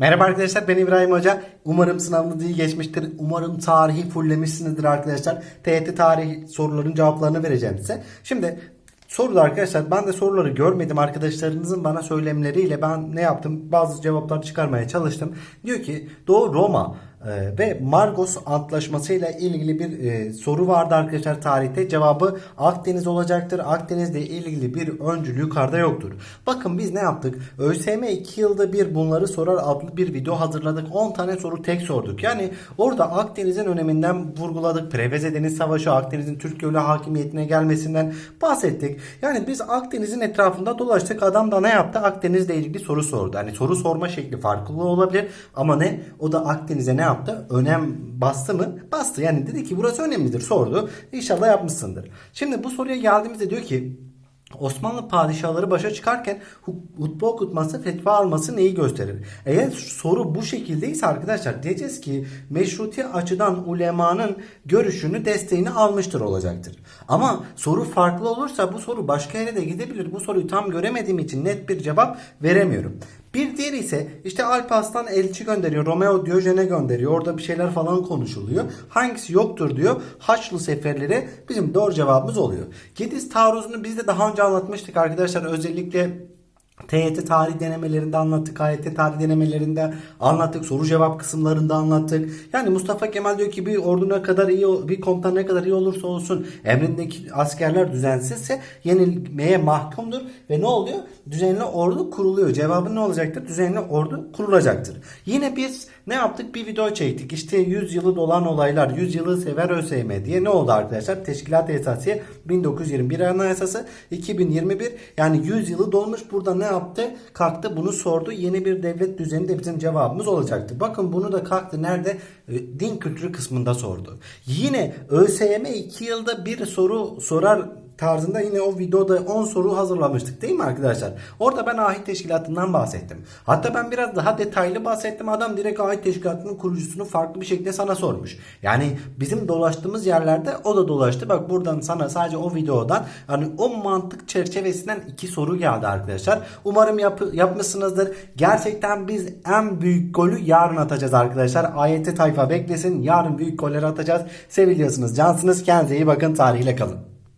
Merhaba arkadaşlar ben İbrahim Hoca. Umarım sınavınız iyi geçmiştir. Umarım tarihi fulllemişsinizdir arkadaşlar. TYT tarih soruların cevaplarını vereceğim size. Şimdi soruda arkadaşlar ben de soruları görmedim arkadaşlarınızın bana söylemleriyle ben ne yaptım bazı cevaplar çıkarmaya çalıştım. Diyor ki Doğu Roma ve Margos Antlaşması ile ilgili bir e, soru vardı arkadaşlar tarihte. Cevabı Akdeniz olacaktır. Akdeniz'le ilgili bir öncül yukarıda yoktur. Bakın biz ne yaptık? ÖSYM 2 yılda bir bunları sorar adlı bir video hazırladık. 10 tane soru tek sorduk. Yani orada Akdeniz'in öneminden vurguladık. Preveze Deniz Savaşı, Akdeniz'in Türk Gölü hakimiyetine gelmesinden bahsettik. Yani biz Akdeniz'in etrafında dolaştık. Adam da ne yaptı? Akdeniz'le ilgili soru sordu. Yani soru sorma şekli farklı olabilir ama ne? O da Akdeniz'e ne yaptı? Önem bastı mı? Bastı. Yani dedi ki burası önemlidir. Sordu. İnşallah yapmışsındır. Şimdi bu soruya geldiğimizde diyor ki Osmanlı padişahları başa çıkarken hu- hutbe okutması, fetva alması neyi gösterir? Eğer soru bu şekildeyse arkadaşlar diyeceğiz ki meşruti açıdan ulemanın görüşünü, desteğini almıştır olacaktır. Ama soru farklı olursa bu soru başka yere de gidebilir. Bu soruyu tam göremediğim için net bir cevap veremiyorum. Bir diğeri ise işte Alparslan elçi gönderiyor. Romeo Diyojen'e gönderiyor. Orada bir şeyler falan konuşuluyor. Hangisi yoktur diyor. Haçlı seferleri bizim doğru cevabımız oluyor. Gediz taarruzunu biz de daha önce anlatmıştık arkadaşlar. Özellikle TYT tarih denemelerinde anlattık. AYT tarih denemelerinde anlattık. Soru cevap kısımlarında anlattık. Yani Mustafa Kemal diyor ki bir ordu ne kadar iyi bir komutan ne kadar iyi olursa olsun emrindeki askerler düzensizse yenilmeye mahkumdur ve ne oluyor? Düzenli ordu kuruluyor. Cevabı ne olacaktır? Düzenli ordu kurulacaktır. Yine biz ne yaptık? Bir video çektik. İşte 100 yılı dolan olaylar, 100 yılı sever ÖSYM diye ne oldu arkadaşlar? Teşkilat Esasiye 1921 Anayasası 2021 yani 100 yılı dolmuş. Burada ne yaptı? Kalktı bunu sordu. Yeni bir devlet düzeni de bizim cevabımız olacaktı. Bakın bunu da kalktı nerede? E, Din kültürü kısmında sordu. Yine ÖSYM 2 yılda bir soru sorar tarzında yine o videoda 10 soru hazırlamıştık değil mi arkadaşlar? Orada ben ahit teşkilatından bahsettim. Hatta ben biraz daha detaylı bahsettim. Adam direkt ahit teşkilatının kurucusunu farklı bir şekilde sana sormuş. Yani bizim dolaştığımız yerlerde o da dolaştı. Bak buradan sana sadece o videodan hani o mantık çerçevesinden iki soru geldi arkadaşlar. Umarım yap yapmışsınızdır. Gerçekten biz en büyük golü yarın atacağız arkadaşlar. AYT tayfa beklesin. Yarın büyük golleri atacağız. Seviliyorsunuz. Cansınız. Kendinize iyi bakın. Tarihle kalın.